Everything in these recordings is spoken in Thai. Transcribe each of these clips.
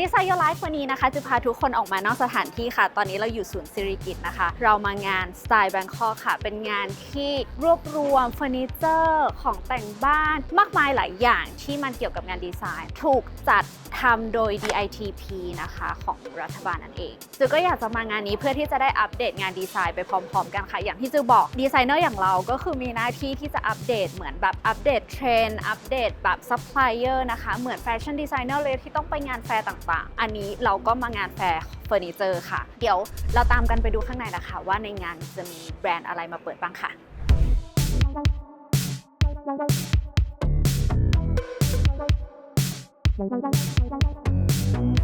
ดีไซน์ Your Life วันนี้นะคะจะพาทุกคนออกมานอกสถานที่ค่ะ ตอนนี้เราอยู่ศูนย์สิริกิตนะคะ เรามางานสไตล์แบงคอกค่ะ เป็นงานที่รวบรวมเฟอร์นิเจอร์ของแต่งบ้าน มากมายหลายอย่างที่มันเกี่ยวกับงานดีไซน์ ถูกจัดทำโดย DITP นะคะของรัฐบาลนั่นเองจือก็อยากจะมางานนี้เพื่อที่จะได้อัปเดตงานดีไซน์ไปพร้อม ๆ กันค่ะ อย่างที่จือบอกดีไซเนอร์อย่างเราก็คือมีหน้าที่ที่จะอัปเดตเหมือนแบบอัปเดตเทรนด์อัปเดตแบบซัพพลายเออร์นะคะเหมือนแฟชั่นดีไซเนอร์เลยที่ต้องไปงานแฟร์ต่างๆ อันนี้เราก็มางานแฟร์เฟอร์นิเจอร์ค่ะ เดี๋ยวเราตามกันไปดูข้างในนะคะ ว่าในงานจะมีแบรนด์อะไรมาเปิดบ้างค่ะ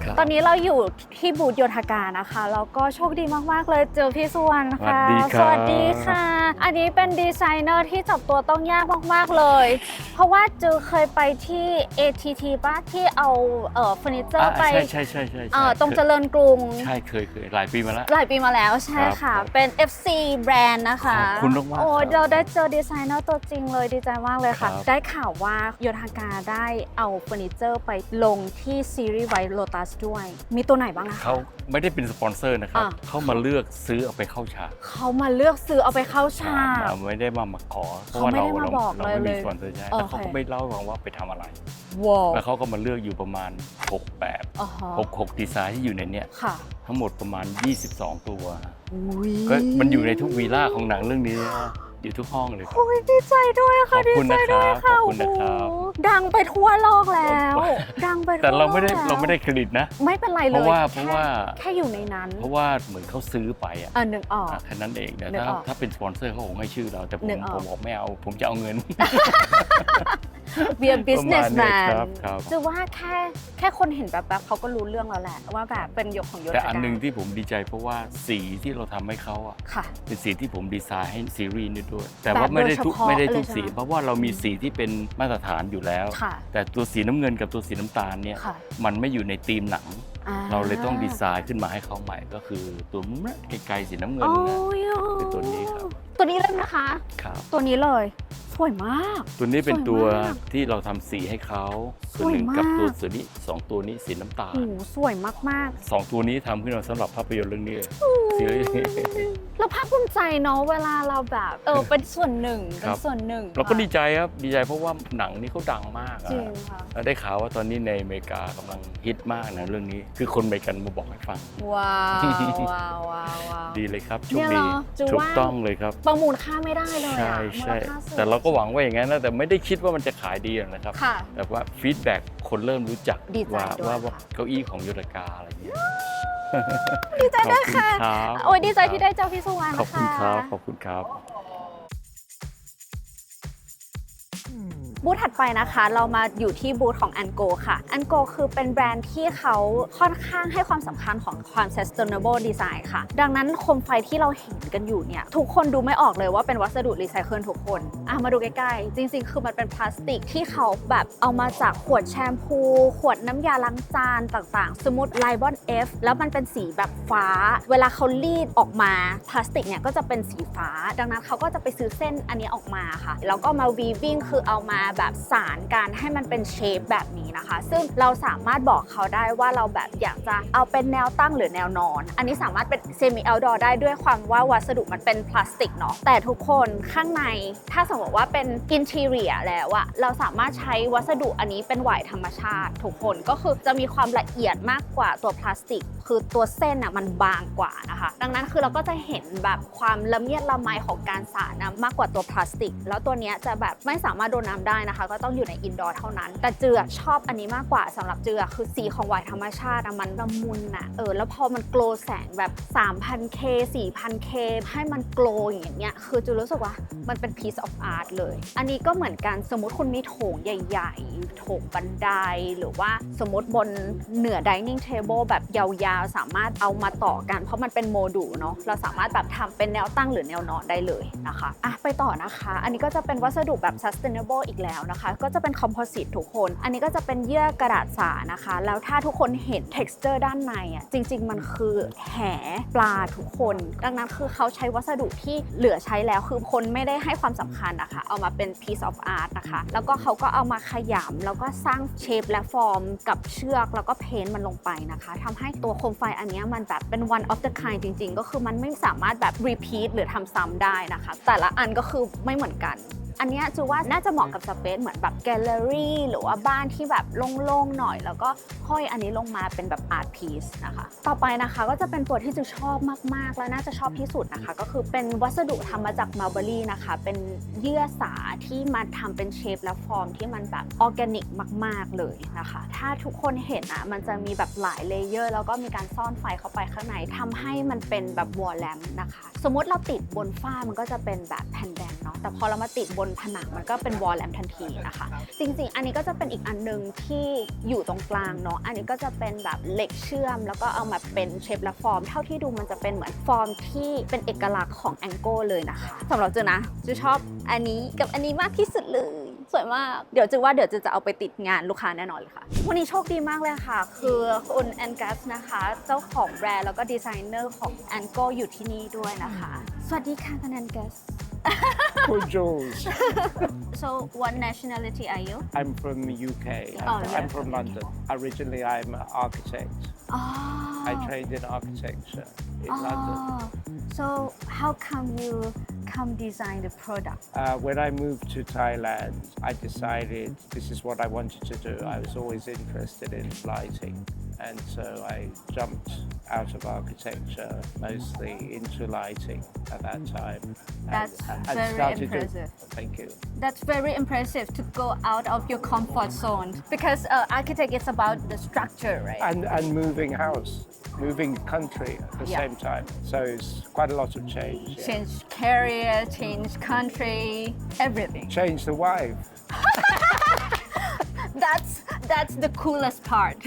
ครับ ตอนนี้เราอยู่ที่บูธโยธกานะคะแล้วก็โชคดีมากๆเลยเจอพี่สุวรรณค่ะสวัสดีครับสดีค่ะอันนี้เป็นดีไซเนอร์ที่จับตัวต้องยากมากๆเลย เพราะว่าเจอเคยไปที่ ATT ป้าที่เอาเอ่อเฟอร์นิเจอร์อะไปใช่ใช่ใช่ใช่เอ่อใช่ตรงเจริญกรุง ใช่เคยเคยหลายปีมาแล้ว หลายปีมาแล้วใช่ครับค่ะครับเป็น FC แบรนด์นะคะขอบคุณมากๆโอ้ครับเราได้เจอดีไซเนอร์ตัวจริงเลยดีใจมากเลยค่ะ ครับ ได้ข่าวว่าโยธากาได้เอาเฟอร์นิเจอร์ไปลงที่ซีรีส์ไวท์โ o ตัสด้วย มีตัวไหนบ้างนะคะเขาไม่ได้เป็นสปอนเซอร์นะครับอะเขามาเลือกซื้อเอาไปเข้าฉากเขามาเลือกซื้อเอาไปเข้าฉากอ่ไม่ได้มามาขอ เพราะเขาว่าไม่เราได้มาเราบอกเราไม่เลยมีเลยสปอนเซอร์ใช่โอเคแล้วเขาก็ไม่เล่าให้ฟังว่าไปทำอะไรว้าวแล้วเขาก็มาเลือกอยู่ประมาณ 6 แบบอ๋อฮะ6 6ดีไซน์ที่อยู่ในเนี้ยค่ะทั้งหมดประมาณ 22 ตัวอุ้ยก็มันอยู่ในทุกวีล่าของหนังเรื่องนี้นะ อยู่ทุกห้องเลยครับ โอ้ยดีใจด้วยค่ะขอบคุณดีใจด้วยนะครับค่ะขอบคุณนะครับ โอ้โหดังไปทั่วโลกแล้วขอบคุณดังไปทั่วแต่เราไม่ได้โลกแล้วเราไม่ได้เครดิตนะ ไม่เป็นไรเลยเพราะว่าแค่เพราะว่าแค่อยู่ในนั้นเพราะว่าเหมือนเขาซื้อไปอะเออนึกออก อะแค่นั้นเองแต่นึกถ้าออกถ้าเป็นสปอนเซอร์เขาคงให้ชื่อเราแต่ผมนึกออก ผมบอกไม่เอาผมจะเอาเงิน be a ประมาณนี้ businessman ครับครับ จะว่าแค่แค่คนเห็นแบบแบบเขาก็รู้เรื่องแล้วแหละ ว่าแบบเป็นยกของยศแต่อันหนึ่งที่ผมดีใจเพราะว่าสีที่เราทำให้เขาอะค่ะ เป็นสีที่ผมดีไซน์ให้ซีรีส์นี้ด้วย แต่แบบว่าไม่ได้ทุกโดยเฉพาะไม่ได้ทุกเลยใช่สีไหม เพราะว่าเรามีสีที่เป็นมาตรฐานอยู่แล้ว ค่ะแต่ตัวสีน้ำเงินกับตัวสีน้ำตาลเนี่ยค่ะมันไม่อยู่ในธีมหนัง อ่เราเลยต้องดีไซน์ขึ้นมาให้เขาใหม่ก็คือตัวนั้นไกลๆสีน้ำเงินโอ้นะ ยคือตัวนี้ครับ ตัวนี้เลยนะคะ ครับตัวนี้เลยส วยมาก ตัวนี้เป็นสวยตัวมากที่เราทำสีให้เขาส ตัววยหนึ่งกับมากตัวสีนี้สองตัวนี้สีน้ำตาลโอ้โหสวยมากสองตัวนี้ทำขึ้นมาสำหรับภาพยนตร์เรื่องนี้เลยซีรีส์ๆแล้วภาคภูมิใจเนาะเวลาเราแบบเออเป็นส่วนหนึ่งคเป็รันบ ส่วนหนึ่งเราก็ค่ะดีใจครับดีใจเพราะว่าหนังนี้เขาดังมากอะจริงค่ะแล้วได้ข่าวว่าตอนนี้ในอเมริกากำลังฮิตมากนะเรื่องนี้ คือคนอเมริกันมาบอกให้ฟัง ว้าวว้าวว้าวว้าว ดีเลยครับโชเนี่คยเหรดีอจูถูกว่า ต้องเลยครับ ประมูลค่าไม่ได้เลยใช่อะใช่มูลค่าสูงแต่เราก็หวังว่าอย่างนั้นนะแต่ไม่ได้คิดว่ามันจะขายดีหรอกนะครับ ค่ะ แต่ว่าฟีดแบ็กคนเริ่มรู้จักดีใจว่าด้วย ว่าค่ะเก้าอี้ของยุทธกาอะไรอย่างเงี้ย ดีใจด้วยค่ะ ขอบณรับ โอ้ยดีใจที่ได้เจอพี่สุวรรณขอบคุณนะครัคะบขอบคุณครับ บูธถัดไปนะคะเรามาอยู่ที่บูธของ a n g o ค่ะ a n g o คือเป็นแบรนด์ที่เขาค่อนข้างให้ความสำคัญของความ sustainable design ค่ะ ดังนั้นโคมไฟที่เราเห็นกันอยู่เนี่ย ทุกคนดูไม่ออกเลยว่าเป็นวัสดุรีไซเคิลทุกคนอะมาดูใกล้ๆ จริงๆ คือมันเป็นพลาสติกที่เขาแบบเอามาจากขวดแชมพู ขวดน้ำยาล้างจานต่างๆ สมมติไลบอน F แล้วมันเป็นสีแบบฟ้า เวลาเขารีดออกมาพลาสติกเนี่ยก็จะเป็นสีฟ้า ดังนั้นเขาก็จะไปซื้อเส้นอันนี้ออกมาค่ะแล้วก็มาวีวิ่งคือเอามาแบบสารการให้มันเป็นเชฟแบบนี้นะคะ ซึ่งเราสามารถบอกเขาได้ว่าเราแบบอยากจะเอาเป็นแนวตั้งหรือแนวนอน อันนี้สามารถเป็นเซมิ o อ t ดอร์ได้ด้วยความว่าวัสดุมันเป็นพลาสติกเนาะแต่ทุกคนข้างในถ้าสมมติว่าเป็นอินทีเรียแล้วอะเราสามารถใช้วัสดุอันนี้เป็นไหวธรรมชาติ ทุกคนก็คือจะมีความละเอียดมากกว่าตัวพลาสติก คือตัวเส้นอะมันบางกว่านะคะ ดังนั้นคือเราก็จะเห็นแบบความละเมียดละไมของการสารนะมากกว่าตัวพลาสติก แล้วตัวเนี้ยจะแบบไม่สามารถโดนน้ำได้นะคะ ก็ต้องอยู่ในอินดอร์เท่านั้น แต่เจือชอบอันนี้มากกว่าสำหรับเจือคือสีของหวายธรรมชาติมันละมุนอะเออแล้วพอมันโกลแสงแบบ 3,000K 4,000K ให้มันโกลอย่างเงี้ยคือจูรู้สึกว่ามันเป็น piece of art เลย อันนี้ก็เหมือนกันสมมติคุณมีโถงใหญ่ๆ โถงบันไดหรือว่าสมมติบนเหนือ dining table แบบยาาวๆ สามารถเอามาต่อกัน เพราะมันเป็นโมดูลเนาะเราสามารถแบบทำเป็นแนวตั้งหรือแนวนอนได้เลยนะคะอะไปต่อนะคะ อันนี้ก็จะเป็นวัสดุแบบ sustainable อีกแล้วนะคะ ก็จะเป็น composite ทุกคน อันนี้ก็จะเป็นเยื่อกระดาษสานะคะ แล้วถ้าทุกคนเห็น texture ด้านในอะจริง ๆ มันคือแหปลาทุกคน ดังนั้นคือเขาใช้วัสดุที่เหลือใช้แล้วคือคนไม่ได้ให้ความสำคัญนะคะ เอามาเป็น piece of art นะคะ แล้วก็เขาก็เอามาขยำแล้วก็สร้างเชฟและฟอร์มกับเชือกแล้วก็เพ้นท์มันลงไปนะคะทำให้ตัวโคมไฟอันนี้มันแบบเป็น one of the kind จริง ๆ ก็คือมันไม่สามารถแบบ repeat หรือทำซ้ำได้นะคะ แต่ละอันก็คือไม่เหมือนกัน อันเนี้ยจูว่าน่าจะเหมาะกับสเปซเหมือนแบบแกลเลอรี่หรือว่าบ้านที่แบบโล่งๆหน่อย แล้วก็ห้อยอันนี้ลงมาเป็นแบบอาร์ตพีซนะคะ ต่อไปนะคะก็จะเป็นตัวที่จูชอบมากๆ และน่าจะชอบที่สุดนะคะ ก็คือเป็นวัสดุทำมาจากมาร์เบอรี่นะคะ เป็นเยื่อสาที่มาทำเป็นเชฟและฟอร์มที่มันแบบออร์แกนิกมาก ๆเลยนะคะ ถ้าทุกคนเห็นนะมันจะมีแบบหลายเลเยอร์ แล้วก็มีการซ่อนไฟเข้าไปข้างในทำให้มันเป็นแบบวอลแลมนะคะ สมมติเราติดบนฝ้ามันก็จะเป็นแบบแผ่นแดง นาะแต่พอเรามาติดบนผนังมันก็เป็นวอลแลมทันทีนะคะ จริง ๆ อันนี้ก็จะเป็นอีกอันหนึงที่อยู่ตรงกลางเนาะอันนี้ก็จะเป็นแบบเหล็กเชื่อม แล้วก็เอามาเป็นเชฟและฟอร์ม เท่าที่ดูมันจะเป็นเหมือนฟอร์มที่เป็นเอกลักษณ์ของแองโกเลยนะคะสำหรับจือนะจือชอบอันนี้กับอันนี้มากที่สุดเลยสวยมาก เดี๋ยวจือว่าเดี๋ยวจือจะเอาไปติดงานลูกค้าแน่นอนเลยค่ะ วันนี้โชคดีมากเลยค่ะ คือคุณแอนกัสนะคะ เจ้าของแบรนด์แล้วก็ดีไซเนอร์ของแอนโกอยู่ที่นี่ด้วยนะคะ สวัสดีค่ะคุณแอนกัส Bonjour. so what nationality are you I'm from the UK. Oh, I'm, yeah, I'm from from London. Originally, I'm an architect. oh I trained in architecture in London. Oh, so how come you come design the product? Uh, when I moved to Thailand, I decided this is what I wanted to do. I was always interested in lighting. And so I jumped out of architecture mostly into lighting at that time. And- That's and very started to- impressive. thank you. That's very impressive to go out of your comfort zone because uh, architect is about the structure, right? and, and moving house, moving country at the Yeah. same time. So it's quite a lot of change. yeah. change career, change country, everything. Change the wife. That's that's the coolest part.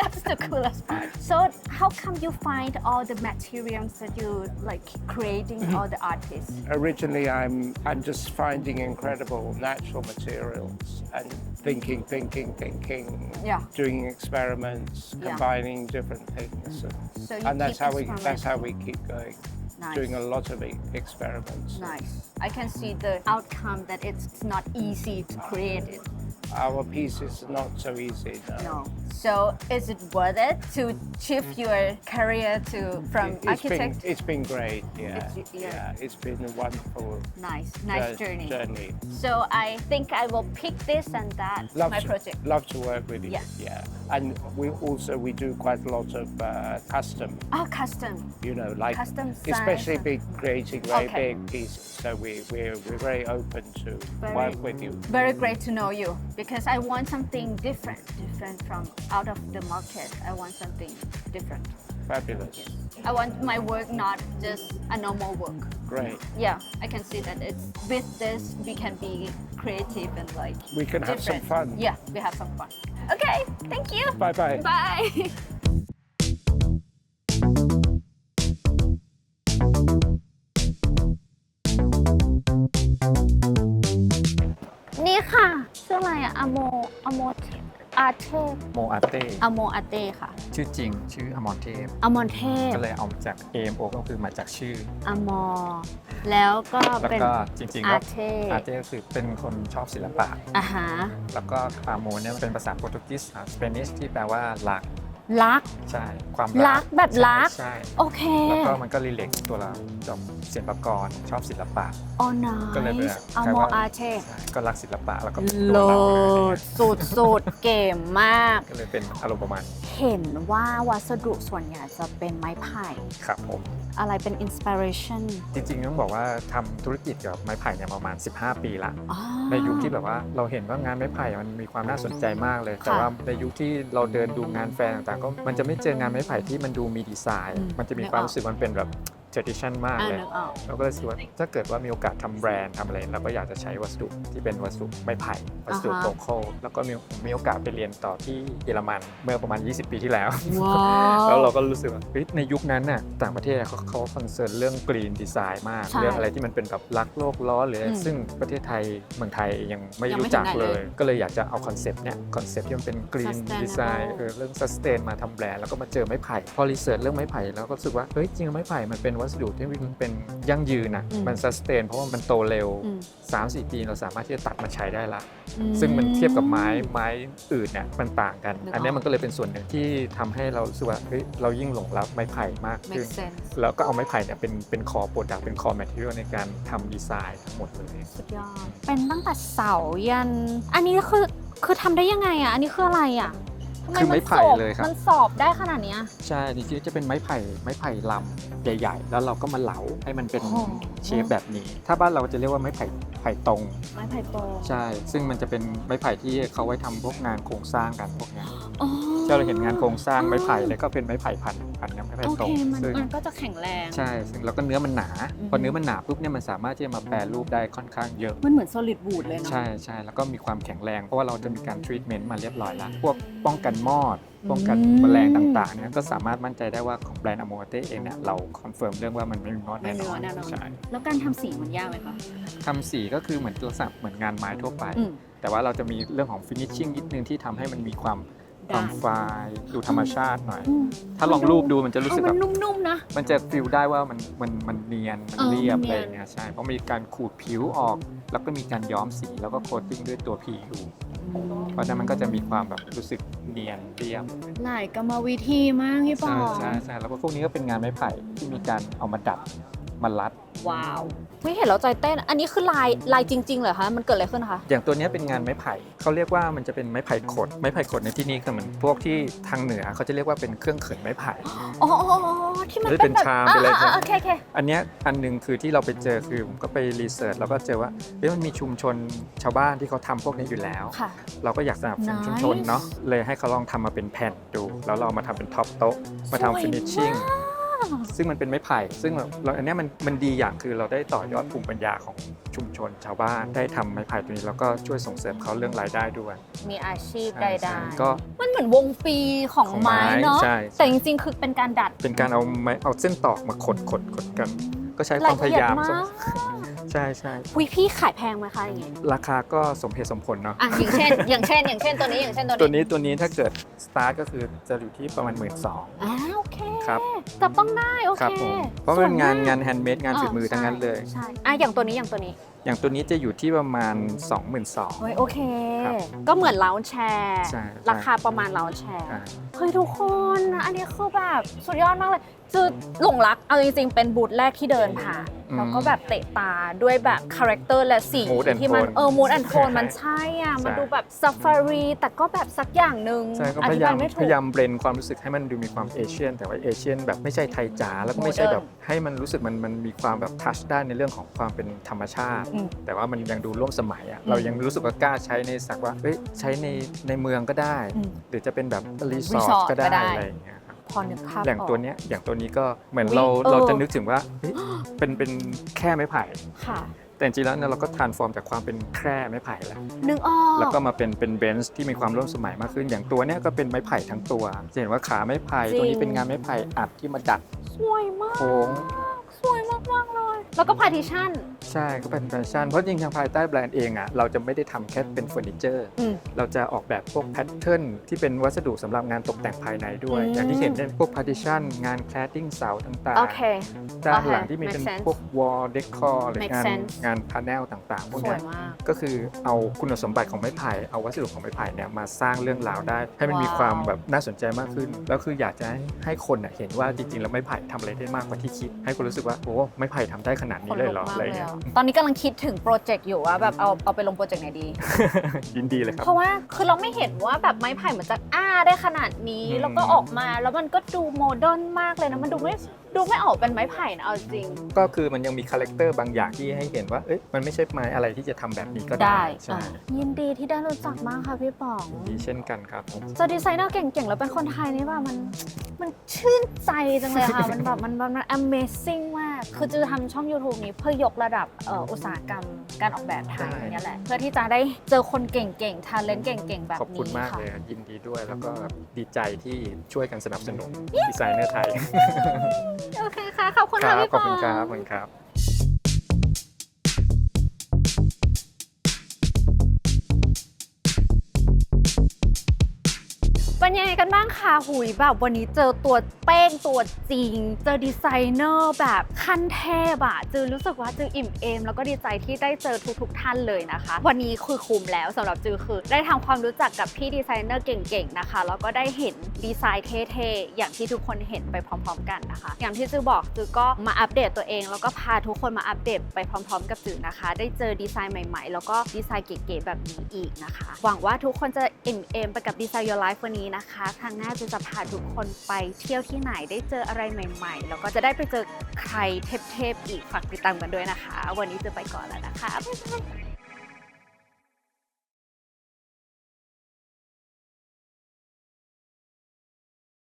that's the coolest part. So how come you find all the materials that you like creating mm-hmm. all the artists? Originally, I'm I'm just finding incredible natural materials and thinking, thinking, thinking. Yeah. Doing experiments, Yeah. combining different things, and, So you and that's keep how we that's how we keep going. Nice. Doing a lot of e- experiments. Nice. I can see the outcome that it's not easy to create it. Our piece is not so easy. No. No. So is it worth it to shift mm-hmm. your career to from It- it's architect? Been, it's been great. Yeah. It's- yeah. yeah. It's been a wonderful nice, nice jour- journey. journey. So I think I will pick this and that Love my to, project. Love to work with you. Yeah. Yeah. And we also we do quite a lot of uh, custom. Oh, custom. You know, like Custom especially big creating very Okay. big pieces. So we we're, we're very open to Very- work with you. Very great to know you because I want something different, different from out of the market. I want something different. Fabulous. I want my work not just a normal work. Great. Yeah, I can see that it's with this we can be creative and like We can have some different. fun. Yeah, we have some fun. Okay, thank you. Bye bye. Bye. นี่ค่ะชื่ออะไรอะอโมอโมอาเทพโมอาเต้อโมอาเต้ค่ะชื่อจริงชื่ออมรเทพอมรเทพก็เลยเอาจาก AMO ก็คือมาจากชื่ออมร แล้วก็แล้วเป็นก็จริงๆอาก็เทอาเต้ก็คือเป็นคนชอบศิลปะ อ่าฮะแล้วก็อาโมเนี่ยเป็นภาษาโปรตุเกสสเปนิชที่แปลว่ารัก รัก ใช่ความรักแบบรัก ใช่โอเคใช่แล้วก็มันก็รีเลกตัวเราจบศิลปากรชอบศิลปะโอ้นก็เลยเป็นายอกลายโมว่า อาเทพใช่ก็รักศิลปะแล้วก็โลตัวเราอะไรอย่างดเงี้ยสุดสุดเก๋มาก ก็เลยเป็นอารมณ์ประมาณเห็นว่าวัสดุส่วนใหญ่จะเป็นไม้ไผ่ ครับผม อะไรเป็นอินสปิเรชันจริงๆต้องบอกว่าทำธุรกิจเกี่ยวกับไม้ไผ่เนี่ยประมาณ 15 ปีละอ๋อในยุคที่แบบว่าเราเห็นว่างานไม้ไผ่มันมีความน่าสนใจมากเลย แต่ค่ะว่าในยุคที่เราเดินดูงานแฟร์ต่างๆก็มันจะไม่เจองานไม้ไผ่ที่มันดูมีดีไซน์อืมมันจะมีนึกออกความรู้สึกมันเป็นแบบ tradition มากอ่าเลยนึกออก เราก็เลยคิดว่าถ้าเกิดว่ามีโอกาสทำแบรนด์ทำอะไรเราก็อยากจะใช้วัสดุที่เป็นวัสดุไม้ไผ่วัสดุอ่าฮะ โลคอลแล้วก็มีมีโอกาสไปเรียนต่อที่เยอรมันเมื่อประมาณ 20 ปีที่แล้ว ว้าแล้วเราก็รู้สึกว่าเฮ้ยในยุคนั้นน่ะต่างประเทศเขาเขาคอนเซิร์นเรื่องกรีนดีไซน์มาก ใช่เรื่องอะไรที่มันเป็นแบบรักโลกร้อนหรืออะไรอืมซึ่งประเทศไทยเมืองไทยยังไม่ยังไม่รู้จักถึงไหนเลเลย ย ก็เลยอยากจะเอาคอนเซปต์เนี่ยคอนเซปต์ที่มันเป็นกรีน Sustainable ดีไซน์เออเรื่องสแตนมาทำแบรนด์แล้วก็มาเจอไม้ไผ่พอรีเสิร์ชเรื่องไม้ไผ่แล้วก็รู้สึกว่าเฮ้ยจริงๆไม้ไผ่มันเป็นวัสดุที่มันเป็นยั่งยืนนะอืมมันสแตนเพราะว่ามันโตเร็วอืม3-4 ปีเราสามารถที่จะตัดมาใช้ได้ละอืซึ่งมันเทียบกับไม้ไม้อื่นเนี่ยมันต่างกันนึกออกอันเนี้ยมันก็เลยเป็นส่วนหนึ่งที่ทำให้เรารู้สึกว่าเฮ้ยเรายิ่งหลงรักไม้ไผ่มากขึ้น make sense แล้วก็เอาไม้ไผ่เนี่ยเป็นเป็นคอโปรดักเป็นคอแมทเทียลในการทำดีไซน์ทั้งหมดเลยสุดยอดเป็นตั้งแต่เสายัน อันนี้คือคือทำได้ยังไงอะ อันนี้คืออะไรอะ ทำคือไม้ไผ่นสอบเลยครับ มันสอบได้ขนาดเนี้ย ใช่จริงๆจะเป็นไม้ไผ่ไม้ไผ่ลำใหญ่ ๆ แล้วเราก็มาเหลาให้มันเป็นโอ้โห เชฟแบบนี้ ถ้าบ้านเราจะเรียกว่าไม้ไผ่ไผ่ตรง ไม้ไผ่โปรใช่ ซึ่งมันจะเป็นไม้ไผ่ที่เขาไว้ทำพวกงานโครงสร้างกันพวกเนี้ย อ๋อ ที่เราเห็นงานโครงสร้างไม้ไผ่แล้วก็เป็นไม้ไผ่พันพันกับไม้ไผ่โอตรเคงมันซึ่งมันก็จะแข็งแรง ใช่ซึ่งแล้วก็เนื้อมันหนา อือฮึพอเนื้อมันหนาปุ๊บเนี่ยมันสามารถที่จะมาแปรรูปได้ค่อนข้างเยอะ มันเหมือน solid wood เลยเนาะ ใช่ใช่แล้วก็มีความแข็งแรงเพราะว่าเราจะมีการทรีทเมนต์มาเรียบร้อยแล้ว พวกป้องกันมอดป้องกันอืมแมลงต่างๆเนี่ยก็สามารถมั่นใจได้ว่าของแบรนด์อโมเต้เองเนี่ยเราคอนเฟิร์มเรื่องว่ามันไม่มีมอดไม่แน่มีนมออนดแน่นอนใช่แล้วการทำสีมันยากไหมคะทำสีก็คือเหมือนตัวสับเหมือนงานไม้ทั่วไป อืม แต่ว่าเราจะมีเรื่องของฟินิชชิ่งนิดนึงที่ทำให้มันมีความ คด่านวามไฟล์ดูธรรมชาติหน่อย อืมถ้าลองรูปดูมันจะรู้สึกเออแบมันบนุ่มๆนะ มันจะฟิลได้ว่ามันมันมันเนียน มันเออเรียบมันเนีอะยนไรอย่างเงี้ยใช่ เพราะมีการขูดผิวออก แล้วก็มีการย้อมสีแล้วก็โคตติ้งด้วยตัว PU เพราะฉะนั้นมันก็จะมีความแบบรู้สึกเนียนเรียบหลายกรรมวิธีมากพี่ปอใช่งใช่ใช่แล้วก็พวกนี้ก็เป็นงานไม้ไผ่ที่มีการเอามาดัดมารัด ว้าว ไม่เห็นแล้วใจเต้น อันนี้คือลายลายจริงๆเหรอคะ มันเกิดอะไรขึ้นคะ อย่างตัวเนี้ยเป็นงานไม้ไผ่เขาเรียกว่ามันจะเป็นไม้ไผ่ขด ไม้ไผ่ขดในที่นี้คือเหมือนพวกที่ทางเหนือเขาจะเรียกว่าเป็นเครื่องเขินไม้ไผ่ อ๋ออ๋ออ๋อที่มันไม่ได้เป็นเป็นแบบชามเป็นอะไร อ่าใช่ไหมอ่าโอเคโอเคอันเนี้ยอันหนึงคือที่เราไปเจอคือผมก็ไปรีเสิร์ชแล้วก็เจอว่าเฮ้ยมันมีชุมชนชาวบ้านที่เขาทำพวกนี้อยู่แล้ว ค่ะ เราก็อยากสนับสนุน Nice ชุมชนเนาะเลยให้เขาลองทำมาเป็นแผ่นดู แล้วเรามาทำเป็นท็อปโต๊ะมาสวยทำฟินิชชิ่งมาก ซึ่งมันเป็นไม้ไผ่ ซึ่งเราอันเนี้ยมันมันดีอย่างคือเราได้ต่อยอดภูมิปัญญาของชุมชน ชาวบ้านได้ทำไม้ไผ่ตัวนี้แล้วก็ช่วยส่งเสริมเขาเรื่องรายได้ด้วย มีอาชีพใช่ใดใช่ๆก็มันเหมือนวงปีของของไม้ไม้เนาะใช่แต่จริงๆคือเป็นการดัด เป็นการเอาไม้เอาเส้นตอกมาขดขดขดกัน ก็ใช้ความพละยาเอียดยามมาก ใช่ใช่วิพี่ขายแพงไหมคะอย่างงี้ราคาก็สมเหตุสมผลเนาะอะอย่างเช่น อย่างเช่น อย่างเช่นตัวนี้อย่างเช่นตัวตัวนี้นี้ตัวนี้ถ้าเกิดสตาร์ทก็คือจะอยู่ที่ประมาณหมื่นสองอ่าโอเคครับจับต้องได้โอครัเคผมเพราะมันเป็นงานสวยมกงานแฮนด์เมดงานฝีมือทั้งนั้นเลยใช่อะอย่างตัวนี้อย่างตัวนี้ อย่างตัวนี้จะอยู่ที่ประมาณ 22,000เฮ้ยโอเคครับก็เหมือนเลาแชร์ใช่ราคาประมาณเลาแชร์อ่าเฮ้ยทุกคนอันนี้คือแบบสุดยอดมากเลยคือหลงรักเอาจริงๆเป็นบูธแรกที่เดินผ่านอืมแล้วก็แบบเตะตาด้วยแบบคาแรคเตอร์และสี Mood and ที่มัน tone เออมูดแอนโทนมันใช่อะ มันใช่ดูแบบซ a ฟารีแต่ก็แบบสักอย่างหนึ่งใช่ก็อพธิยายาบามยไม่ถูพก ยายามเบรนความรู้สึกให้มันดูมีความเอเชียน แต่ว่าเอเชียนแบบไม่ใช่ไทยจ๋าแล้วก็ไม่ใช่ Modern แบบให้มันรู้สึกมันมันมีความแบบทัชได้ในเรื่องของความเป็นธรรมชาติ อืมแต่ว่ามันยังดูร่วมสมัยอะอืมเรายังรู้สึกว่ากล้าใช้ในสักว่าเฮ้ยใช้ในในเมืองก็ได้ อืมหรือจะเป็นแบบรีสอร์ Resort ทก็ได้ก็ได้ อะไรอย่างเงี้ยครับ พอนึกภาพอย่างออกตัวเนี้ยอย่างตัวนี้ก็เหมือนอุ๊ยเราเออเราจะนึกถึงว่าเฮ้ยเป็นเป็นแค่ไม้ไผ่ค่ะแต่จริงๆแล้วเนี่ยเราก็ทรานส์ฟอร์มจากความเป็นแคร่ไม้ไผ่แล้วนึกออกแล้วก็มาเป็นเป็นเบนซ์ที่มีความร่วมสมัยมากขึ้น อย่างตัวเนี้ยก็เป็นไม้ไผ่ทั้งตัวจะเห็นว่าขาไม้ไผ่จริงตัวนี้เป็นงานไม้ไผ่อัดที่มาดัดสวยมากโค้งสวยมากมากๆเลย แล้วก็พาร์ติชัน ใช่ก็เป็นแฟชั่น เพราะจริงๆทางภายใต้แบรนด์เองอะเราจะไม่ได้ทำแค่เป็นเฟอร์นิเจอร์ อืม เราจะออกแบบพวกแพทเทิร์นที่เป็นวัสดุสำหรับงานตกแต่งภายในด้วย อืม อย่างที่เห็นเนี่ยพวกพาร์ติชันงานแคลดดิ้งเสาต่างโอเค ๆ ด้านหลังที่มี Make เป็น sense พวกวอลเดคอร์หรือ Make งาน sense งานพาแนลต่างๆ พวกสเนี้วยยมาก ก็คือเอาคุณสมบัติของไม้ไผ่เอาวัสดุของไม้ไผ่เนี่ยมาสร้างเรื่องราวได้ ให้มันมีว้าวความแบบน่าสนใจมากขึ้น แล้วคืออยากจะให้ให้คนน่ะเห็นว่าจริงๆแล้วไม้ไผ่ทำอะไรได้มากกว่าที่คิด ให้คนรู้สึกว่าโอ้ไม้ไผ่ทำได้ขนาดนี้เลยเหรอขนอะไรลุกมากเงี้ยอะตอนนี้กำลังคิดถึงโปรเจกต์อยู่ว่าแบบเอาเอาไปลงโปรเจกต์ไหนดี ยินดีเลยครับ เพราะว่าคือเราไม่เห็นว่าแบบไม้ไผ่มันจะอ้าได้ขนาดนี้ อืม แล้วก็ออกมาแล้วมันก็ดูโมเดิร์นมากเลยนะมันดูไม่ดูไม่ออกเป็นไม้ไผ่นะเอาจริง ก็คือมันยังมีคาแรคเตอร์บางอย่างที่ให้เห็นว่า เอ้ยมันไม่ใช่ไม้อะไรที่จะทำแบบนี้ก็ได้ได้ใช่อะยินดีที่ได้รู้จักมากค่ะพี่ป๋องดีเช่นกันครับจะดีไซเนอร์เก่งๆ แล้วเป็นคนไทยนี่ว่ามันมันชื่นใจจังเลยค่ะ มันแบบมันมันมัน amazing มาก คือจะทำช่อง YouTube นี้เพื่อยกระดับเอ่ออุตสาหกรรมการออกแบบไทยใช่เนี่ยแหละ เพื่อที่จะได้เจอคนเก่งๆทาเลนต์เก่งๆ แบบขอบคุณนี้มากค่ะ เลยครับยินดีด้วยแล้วก็ดีใจที่ช่วยกันสนับสนุนดีไซเนอร์ไทยโอเคค่ะ ขอบคุณคค่ะรับพี่ขอบคุณปครับขอบคุณครับ เป็นยังไงกันบ้างคะหุยแบบวันนี้เจอตัวเป้งตัวจริง เจอดีไซเนอร์แบบขั้นเทพอะจือรู้สึกว่าจืออิ่มเอม แล้วก็ดีใจที่ได้เจอทุกๆท่านเลยนะคะ วันนี้คือคุ้มแล้วสำหรับจือคือได้ทำความรู้จักกับพี่ดีไซเนอร์เก่งๆนะคะแล้วก็ได้เห็นดีไซน์เท่ๆอย่างที่ทุกคนเห็นไปพร้อม ๆ กันนะคะ อย่างที่จือบอกจือก็มาอัปเดตตัวเอง แล้วก็พาทุกคนมาอัปเดตไปพร้อม ๆ กับจือนะคะ ได้เจอดีไซน์ใหม่ ๆ แล้วก็ดีไซน์เก๋ๆแบบนี้อีกนะคะ หวังว่าทุกคนจะอิ่มเอมไปกับดีไซน์ Your Life วันนี้นะคะ ครั้งหน้าจะจะพาทุกคนไปเที่ยวที่ไหนได้เจออะไรใหม่ ๆ แล้วก็จะได้ไปเจอใครเทพๆอีกฝากติดตามกันด้วยนะคะ วันนี้จะไปก่อนแล้วนะคะบ๊ายบาย